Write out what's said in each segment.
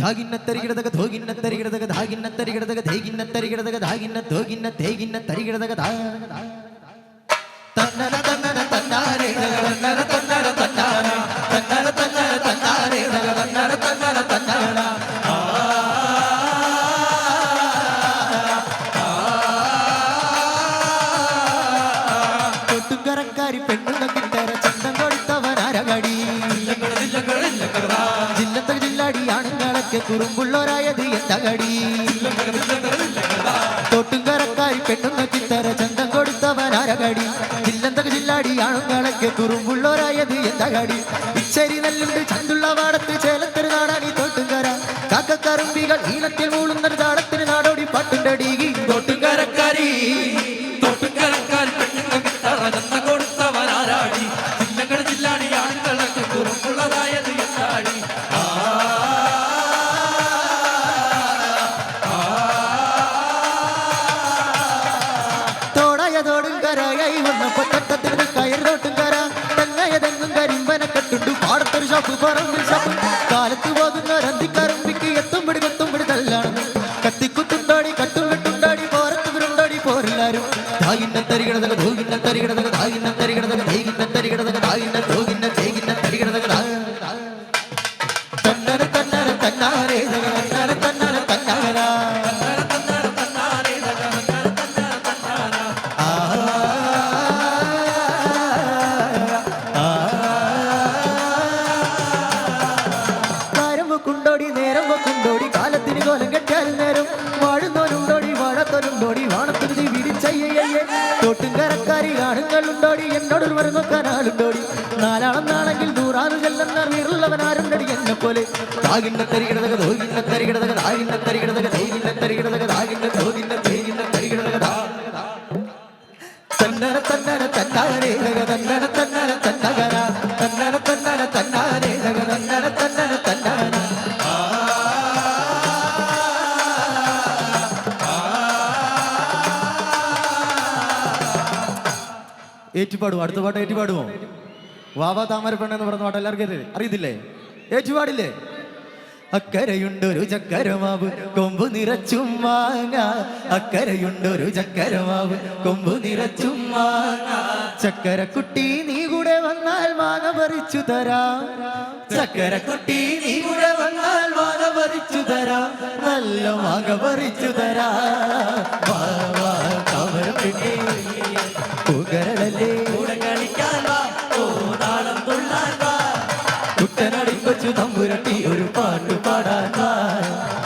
ധാഗിന്ന തരികിടതക ധോഗിന്ന തരികിടതക ധാഗിന്ന ധേഗിന്ന തേഗിന്ന തരികിടതക തന്നര തന്നാരേ തന്നര തന്നര തന്നാര തന്നര തന്നര തന്നാരേ തന്നര തന്നന തന്നന തന്നാര തൊട്ടുകരക്കാരി പെണ്ണുങ്ങൾക്ക് തര ചന്തം കൊടുത്തവനാരകടി ജില്ലത്തെ ജില്ലാടി ആണുങ്ങളൊക്കെ കുറുമ്പുള്ളോരായത് എന്തകടി തൊട്ടുകരക്കാരി പെട്ടെന്ന് ചിത്തര ചന്തം കൊടുത്തവനാരകടി ജില്ലത്തെ ജില്ലാടി ആണുങ്ങളൊക്കെ കുറുമ്പുള്ളോരായത് എന്തകടി ഇച്ചരി നല്ലുണ്ട് ചന്തുള്ള വാടത്ത് ചേലത്തിന് നാടാനി തൊട്ടുകര. കാക്കക്കറുമ്പികൾ ഈണത്തിൽ മൂളുന്ന താടത്തിന് നാടോടി പാട്ടുണ്ടടി ഷോപ്പ് പറമ്പിൽ ഷാപ്പ് കാലത്ത് പോകുന്ന രന്തിക്കറുമ്പിക്ക് എത്തും പിടി കൊത്തും പിടി തല്ലാണ്. കത്തിക്കുത്തുണ്ടാടി കട്ടും കെട്ടുണ്ടാടി പോരത്ത് വിരുണ്ടോടി പോരെല്ലാരും. ധാകിന്ന തരികിടതക ധോകിന്ന തരികിടതക ധാകിന്ന തരികിടതക ധൈകിന്ന തരികിടതക ധാകിന്ന ധോകിന്ന തേകിന്ന തരികിടതക തന്നര തന്നര തന്നര. നേരം വെക്കുണ്ടോടി കാലത്തിന് കോലം കെട്ടിയാലും നേരം. വാഴുന്നോനുണ്ടോടി വാഴത്തോനുണ്ടോടി വാണത്തിന് വിരിച്ചയ്യേ തോട്ടും കരക്കാരി ആണുങ്ങളുണ്ടോടി എന്നോടൊരു മരം നോക്കാൻ ആളുണ്ടോടി. നാലാളം നാണെങ്കിൽ നൂറാറ് ചെല്ലുന്ന വീറുള്ളവനാരുണ്ടടി എന്നെ പോലെ താകിന്ന തരികിടതക തോകിന്ന തരികിടതക താകിന്ന തരികിടതക തേകിന്ന തരികിടതക താകിന്ന തോകിന്ന തേകിന്ന തരികിടതക തന്നര തന്നര തന്നാരേ തന്നര തന്നര തന്നര തന്നാരേ ഏറ്റുപാടുമോ അടുത്ത പാട്ട് ഏറ്റുപാടുമോ വാവാ താമര പെണ്ണെന്ന് പറഞ്ഞ പാട്ട് എല്ലാവർക്കും? അറിയത്തില്ലേ? ഏറ്റുപാടില്ലേ? അക്കരയുണ്ടൊരു ചക്കരമാവ് കൊമ്പ് നിറച്ചും മാങ്ങ. അക്കരയുണ്ടൊരു ചക്കരമാവ് കൊമ്പ് നിറച്ചും മാങ്ങ. ചക്കരക്കുട്ടി നീ കൂടെ വന്നാൽ മാങ്ങ പറിച്ചു തരാം. ചക്കരക്കുട്ടി നീ കൂടെ വന്നാൽ മാങ്ങ പറിച്ചു തരാം. നല്ല മാങ്ങ പറിച്ചു തരാം. പുകരളല്ലേ കൂടെ കളിക്കാൻ വാ ഓ നാളം തുള്ളാൻ വാ കുട്ടനടി കൊച്ചു തമ്പുരട്ടി ഒരു പാട്ട് പാടാൻ വാ.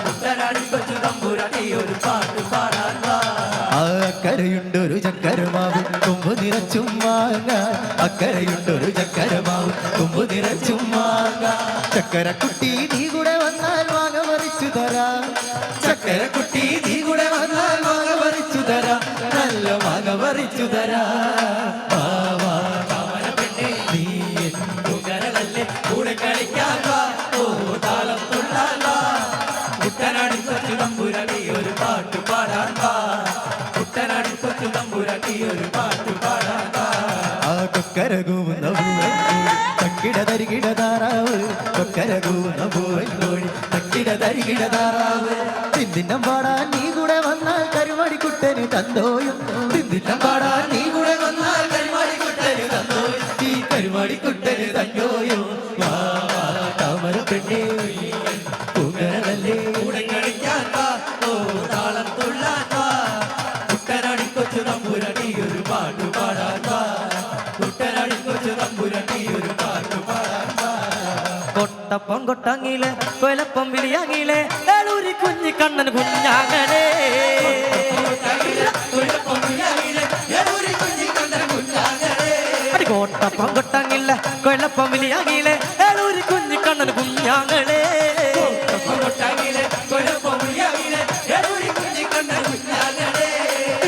കുട്ടനാടി കൊച്ചു തമ്പുരാട്ടി ഒരു പാട്ട് പാടാൻ വാ അക്കരയുണ്ടൊരു ചക്കരമാവ് കൊമ്പ് നിറച്ചും മാങ്ങ. അക്കരയുണ്ടൊരു ചക്കരമാവ് കൊമ്പ് നിറച്ചും മാങ്ങ. ചക്കരക്കുട്ടി നീ കൂടെ വന്നാൽ മാങ്ങ മറിച്ചു തരാം. ചക്കരക്കുട്ടി നീ കൂടെ വന്നാൽ മാങ്ങ മറിച്ചു തരാം. നല്ല മാങ്ങ പറിച്ചു തരാം വാ, വാ, താമര പെണ്ണേ നീ എൻ കുകരളല്ലേ കൂടെ കളിക്കാൻ വാ ഓ താളം തുള്ളാൻ വാ കുട്ടനാടി കൊച്ചു തമ്പുരാട്ടി ഒരു പാട്ട് പാടാൻ വാ കുട്ടനാടി കൊച്ചു തമ്പുരാട്ടി ഒരു പാട്ട് പാടാൻ വാ ആ കൊക്കരകൂവുന്ന പൂവൻ തക്കിട തരികിട താറാവ് കൊക്കരകൂവുന്ന പൂവൻ കോഴി തക്കിട തരികിട താറാവ് തിന്തിന്നം പാടാൻ നീ കൂടെ വന്നാൽ കരുമടി കുട്ടന് തിന്നിട്ടം പാടാൻ നീ കൂടെ വന്നാൽ കരുമടി കുട്ടന് തന്തോയും. ഈ കരുമടി കുട്ടന് തന്തോയും. വാ വാ താമര പെണ്ണേ കൊട്ടപ്പം കൊട്ടങ്ങിലെ കൊലപ്പം വിളിയാങ്ങിലെ ഏളൂരി കുഞ്ഞി കണ്ണൻ കുഞ്ഞാങ്ങനെ. കോട്ടപ്പം കൊട്ടങ്ങില്ല കൊലപ്പം വിളിയാങ്ങിലെ ഏളൂരി കുഞ്ഞി കണ്ണൻ കുഞ്ഞാങ്ങനേ.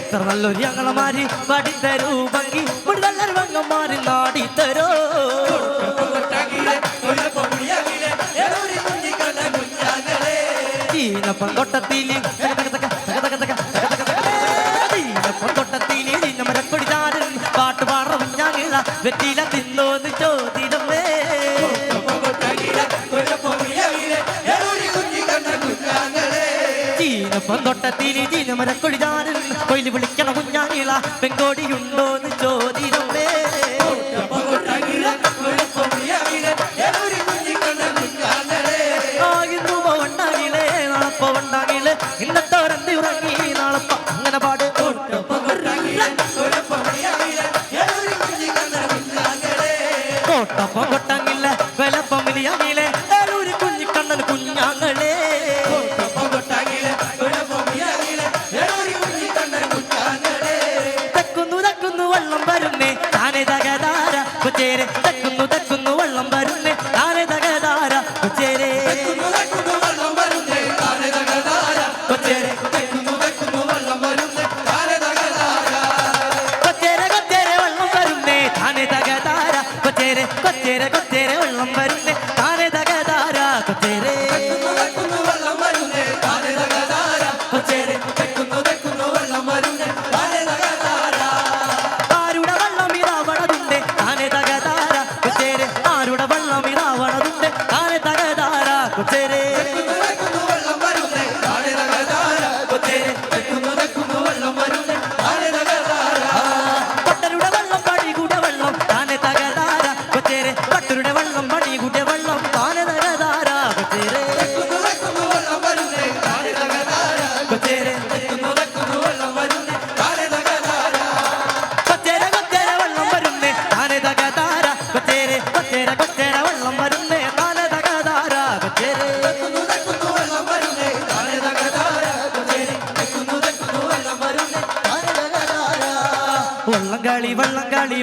ഇത്ര നല്ലൊരു ഞങ്ങളമാരി പാടിത്തരൂ ഭംഗി മാറി വങ്ങന്മാരി നാടിത്തരോ. ൊട്ടത്തിൽ കൊട്ടത്തിലെ പാട്ടുപാടും ഞങ്ങൾ വെറ്റില തിന്നോന്ന് ചോദിടമേ ചീനപ്പം തൊട്ടത്തിലെ ねあれだけ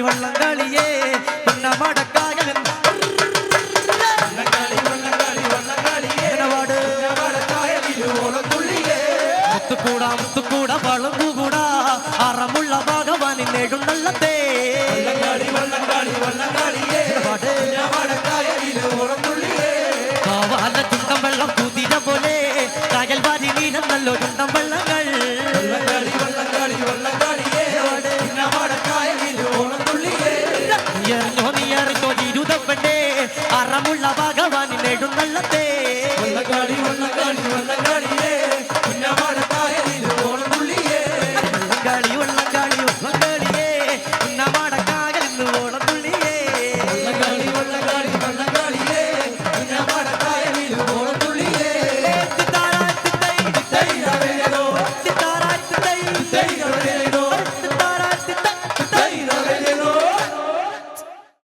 വള്ളംകളി വള്ളംകളിയേ പിന്നെ മടക്കാകൻ മുത്തുകൂടാ മുത്തുകൂട വളർന്നുകൂടാ. അറമുള്ള ഭഗവാനിൻ എഴുന്നള്ളത്തേ കാവാല ചുണ്ടം വെള്ളം കുതിര പോലെ കയൽവാരി നീനം നല്ലൊരുണ്ടം വെള്ളം അയ്യപ്പന്റെ അറമുള്ള ഭഗവാനിൽ എഴുന്നള്ളത്തെ വള്ളക്കാളി വള്ളക്കാളി വള്ളക്കാളിയേ പുന്നമാടക്കായലിൽ ഓണം തുള്ളിയേ. വള്ളക്കാളി വള്ളക്കാളി കാളി പുന്നമാടക്കായലിൽ